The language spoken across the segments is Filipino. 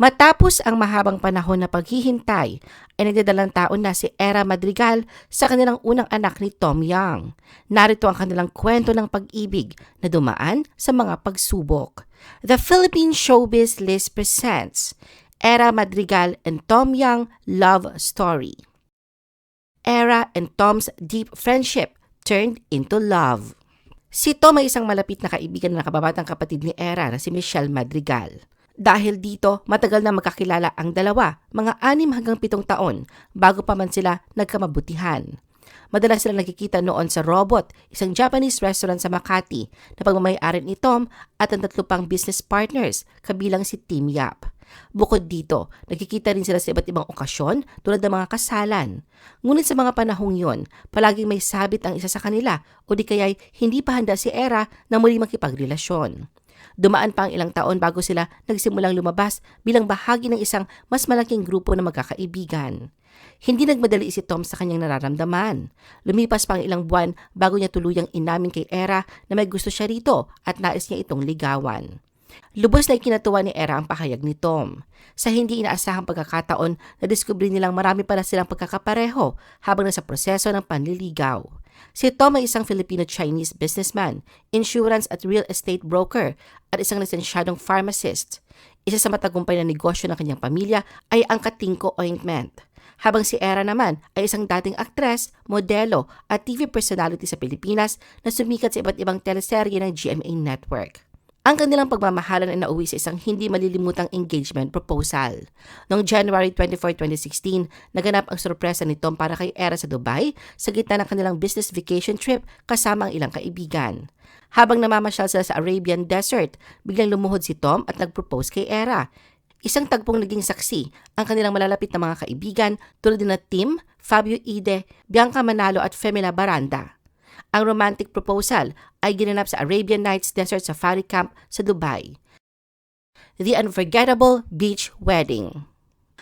Matapos ang mahabang panahon na paghihintay, ay nagdadalang taon na si Era Madrigal sa kanilang unang anak ni Tom Young. Narito ang kanilang kwento ng pag-ibig na dumaan sa mga pagsubok. The Philippine Showbiz List presents Era Madrigal and Tom Young Love Story. Era and Tom's deep friendship turned into love. Si Tom ay isang malapit na kaibigan ng kababatang kapatid ni Era na si Michelle Madrigal. Dahil dito, matagal na magkakilala ang dalawa, mga anim hanggang pitong taon, bago pa man sila nagkamabutihan. Madalas sila nakikita noon sa Robot, isang Japanese restaurant sa Makati na pagmamayari ni Tom at ang tatlo pang business partners, kabilang si Tim Yap. Bukod dito, nakikita rin sila sa iba't ibang okasyon tulad ng mga kasalan. Ngunit sa mga panahong yon, palaging may sabit ang isa sa kanila o di kaya'y hindi pa handa si Era na muli makipagrelasyon. Dumaan pa ang ilang taon bago sila nagsimulang lumabas bilang bahagi ng isang mas malaking grupo ng magkakaibigan. Hindi nagmadali si Tom sa kanyang nararamdaman. Lumipas pa ang ilang buwan bago niya tuluyang inamin kay Era na may gusto siya rito at nais niya itong ligawan. Lubos na ikinatuwa ni Era ang pakayag ni Tom. Sa hindi inaasahang pagkakataon, nadiskubre nilang marami pala silang pagkakapareho habang nasa proseso ng panliligaw. Si Tom ay isang Filipino-Chinese businessman, insurance at real estate broker, at isang lisensyadong pharmacist. Isa sa matagumpay na negosyo ng kanyang pamilya ay ang Katingko Ointment. Habang si Era naman ay isang dating aktres, modelo at TV personality sa Pilipinas na sumikat sa iba't ibang teleserye ng GMA Network. Ang kanilang pagmamahalan ay nauwi sa isang hindi malilimutang engagement proposal. Noong January 24, 2016, naganap ang sorpresa ni Tom para kay Era sa Dubai sa gitna ng kanilang business vacation trip kasama ang ilang kaibigan. Habang namamasyal sila sa Arabian Desert, biglang lumuhod si Tom at nagpropose kay Era. Isang tagpong naging saksi ang kanilang malalapit na mga kaibigan tulad na Tim, Fabio Ide, Bianca Manalo at Femina Baranda. Ang romantic proposal ay ginanap sa Arabian Nights Desert Safari Camp sa Dubai. The Unforgettable Beach Wedding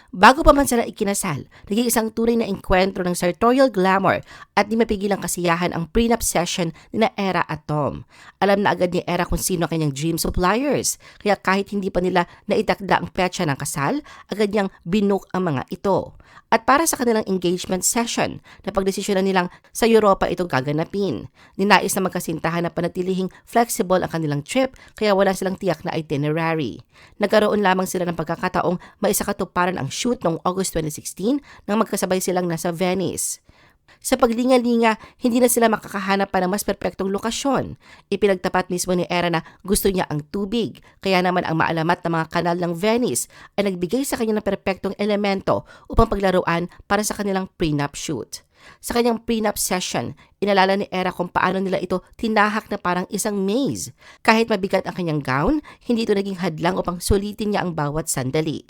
Bago pa man sila ikinasal, naging isang tunay na enkwentro ng sartorial glamour at di mapigilang kasiyahan ang prenup session ni na Era at Tom. Alam na agad ni Era kung sino kanyang dream suppliers, kaya kahit hindi pa nila naitakda ang petsa ng kasal, agad niyang binook ang mga ito. At para sa kanilang engagement session, napagdesisyonan nilang sa Europa ito gaganapin. Ninais na magkasintahan na panatilihing flexible ang kanilang trip kaya wala silang tiyak na itinerary. Nagkaroon lamang sila ng pagkakataong maisakatuparan ang shoot noong August 2016 nang magkasabay silang nasa Venice. Sa paglinga-linga, hindi na sila makakahanap pa ng mas perpektong lokasyon. Ipinagtapat mismo ni Era na gusto niya ang tubig, kaya naman ang maalamat na mga kanal ng Venice ay nagbigay sa kanya ng perpektong elemento upang paglaruan para sa kanilang prenup shoot. Sa kanyang prenup session, inalala ni Era kung paano nila ito tinahak na parang isang maze. Kahit mabigat ang kanyang gown, hindi ito naging hadlang upang sulitin niya ang bawat sandali.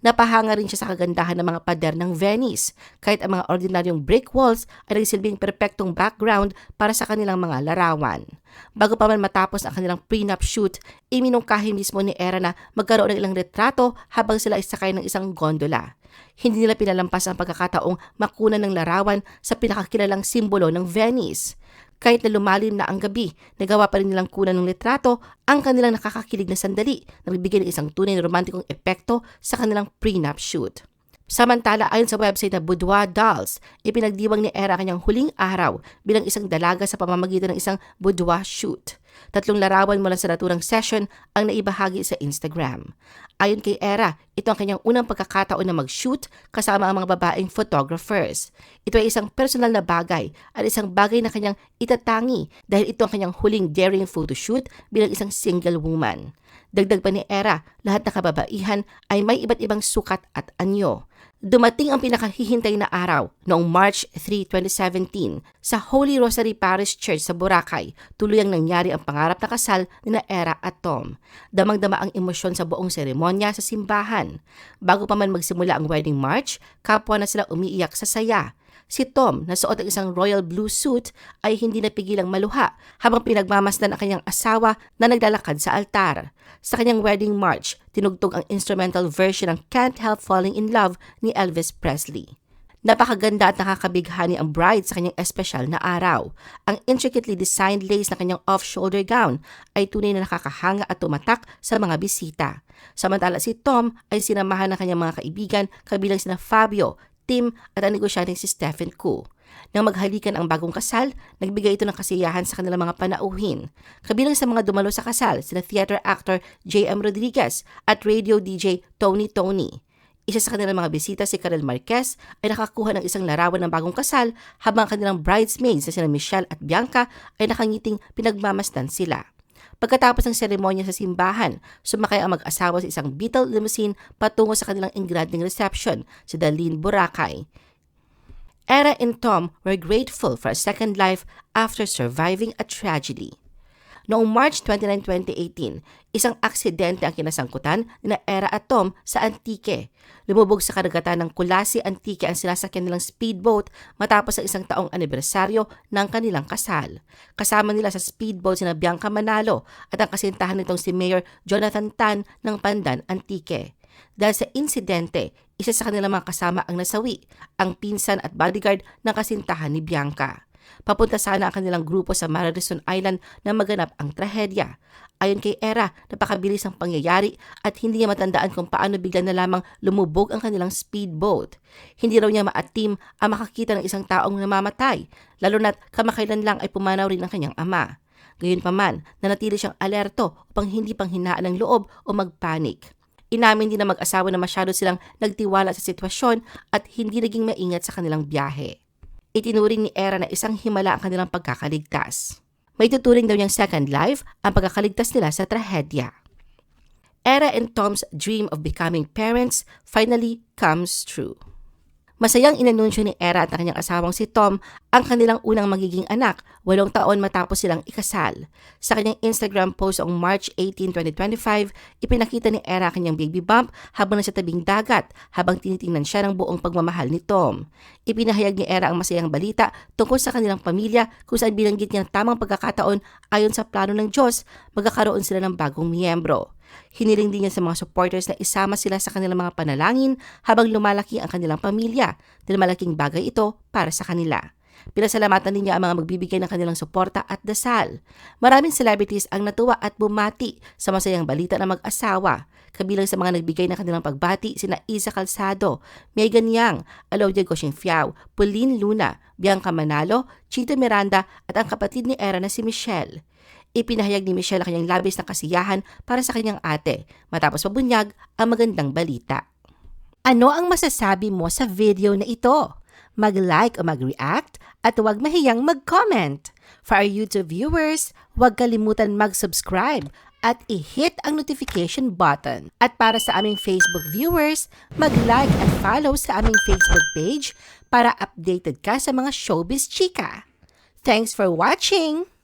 Napahanga rin siya sa kagandahan ng mga pader ng Venice, kahit ang mga ordinaryong brick walls ay nagsilbing perpektong background para sa kanilang mga larawan. Bago pa man matapos ang kanilang prenup shoot, iminungkahi mismo ni Era na magkaroon ng ilang retrato habang sila isakay ng isang gondola. Hindi nila pinalampas ang pagkakataong makunan ng larawan sa pinakakilalang simbolo ng Venice. Kahit na lumalim na ang gabi, nagawa pa rin nilang kunan ng litrato ang kanilang nakakakilig na sandali na nagbigay ng isang tunay na romantikong epekto sa kanilang prenup shoot. Samantala, ayon sa website na Boudoir Dolls, ipinagdiwang ni Era kanyang huling araw bilang isang dalaga sa pamamagitan ng isang boudoir shoot. Tatlong larawan mula sa naturang session ang naibahagi sa Instagram. Ayon kay Era, ito ang kanyang unang pagkakataon na mag-shoot kasama ang mga babaeng photographers. Ito ay isang personal na bagay at isang bagay na kanyang itatangi dahil ito ang kanyang huling daring photoshoot bilang isang single woman. Dagdag pa ni Era, lahat ng kababaihan ay may iba't ibang sukat at anyo. Dumating ang pinakahihintay na araw noong March 3, 2017 sa Holy Rosary Parish Church sa Boracay. Tuluyang nangyari ang pangarap na kasal ni na Era at Tom. Damang-dama ang emosyon sa buong seremonya sa simbahan. Bago pa man magsimula ang wedding march, kapwa na sila umiiyak sa saya. Si Tom, na suot ang isang royal blue suit, ay hindi napigilang maluha habang pinagmamasdan ang kanyang asawa na naglalakad sa altar. Sa kanyang wedding march, tinugtog ang instrumental version ng Can't Help Falling in Love ni Elvis Presley. Napakaganda at nakakabighani ang bride sa kanyang espesyal na araw. Ang intricately designed lace na kanyang off-shoulder gown ay tunay na nakakahanga at tumatak sa mga bisita. Samantala si Tom ay sinamahan ng kanyang mga kaibigan kabilang sina Fabio, Tim at ang negosyanteng si Stephen Koo. Nang maghalikan ang bagong kasal, nagbigay ito ng kasiyahan sa kanilang mga panauhin. Kabilang sa mga dumalo sa kasal, sina theater actor J.M. Rodriguez at radio DJ Tony Tony. Isa sa kanilang mga bisita si Karel Marquez ay nakakuha ng isang larawan ng bagong kasal habang kanilang bridesmaids na sina Michelle at Bianca ay nakangiting pinagmamasdan sila. Pagkatapos ng seremonya sa simbahan, sumakay ang mag-asawa sa isang Beetle limousine patungo sa kanilang engranding reception sa Dalin, Boracay. Era and Tom were grateful for a second life after surviving a tragedy. Noong March 29, 2018, isang aksidente ang kinasangkutan na Era at Tom sa Antique. Lumubog sa karagatan ng Kulasi Antique ang sinasakyan nilang speedboat matapos ang isang taong anibersaryo ng kanilang kasal. Kasama nila sa speedboat sina Bianca Manalo at ang kasintahan nitong si Mayor Jonathan Tan ng Pandan Antique. Dahil sa insidente, isa sa kanilang mga kasama ang nasawi, ang pinsan at bodyguard ng kasintahan ni Bianca. Papunta sana ang kanilang grupo sa Mararison Island na maganap ang trahedya. Ayon kay Era, napakabilis ang pangyayari at hindi niya matandaan kung paano bigla na lamang lumubog ang kanilang speedboat. Hindi raw niya maatim ang makakita ng isang taong namamatay, lalo na't kamakailan lang ay pumanaw rin ang kanyang ama. Gayunpaman, nanatili siyang alerto upang hindi panghinaan ng loob o magpanik. Inamin din na mag-asawa na masyado silang nagtiwala sa sitwasyon at hindi naging maingat sa kanilang biyahe. Itinuring ni Era na isang himala ang kanilang pagkakaligtas. May tuturing daw niyang second life ang pagkakaligtas nila sa trahedya. Era and Tom's dream of becoming parents finally comes true. Masayang inanunsyo ni Era at ang kanyang asawang si Tom ang kanilang unang magiging anak walong taon matapos silang ikasal. Sa kanyang Instagram post on March 18, 2025, ipinakita ni Era kanyang baby bump habang nasa tabing dagat habang tinitingnan siya ng buong pagmamahal ni Tom. Ipinahayag ni Era ang masayang balita tungkol sa kanilang pamilya kung saan bilanggit niya ng tamang pagkakataon ayon sa plano ng Diyos, magkakaroon sila ng bagong miyembro. Hiniling din niya sa mga supporters na isama sila sa kanilang mga panalangin habang lumalaki ang kanilang pamilya dahil malaking bagay ito para sa kanila. Pinasalamatan din niya ang mga magbibigay ng kanilang suporta at dasal. Maraming celebrities ang natuwa at bumati sa masayang balita ng mag-asawa. Kabilang sa mga nagbigay ng kanilang pagbati sina Isa Calzado, Megan Yang, Alodia Goshenfiao, Pauline Luna, Bianca Manalo, Chito Miranda at ang kapatid ni Era na si Michelle. Ipinahayag ni Michelle ang kanyang labis na kasiyahan para sa kanyang ate matapos mabunyag ang magandang balita. Ano ang masasabi mo sa video na ito? Mag-like o mag-react at huwag mahiyang mag-comment. For our YouTube viewers, huwag kalimutan mag-subscribe at i-hit ang notification button. At para sa aming Facebook viewers, mag-like at follow sa aming Facebook page para updated ka sa mga showbiz chika. Thanks for watching!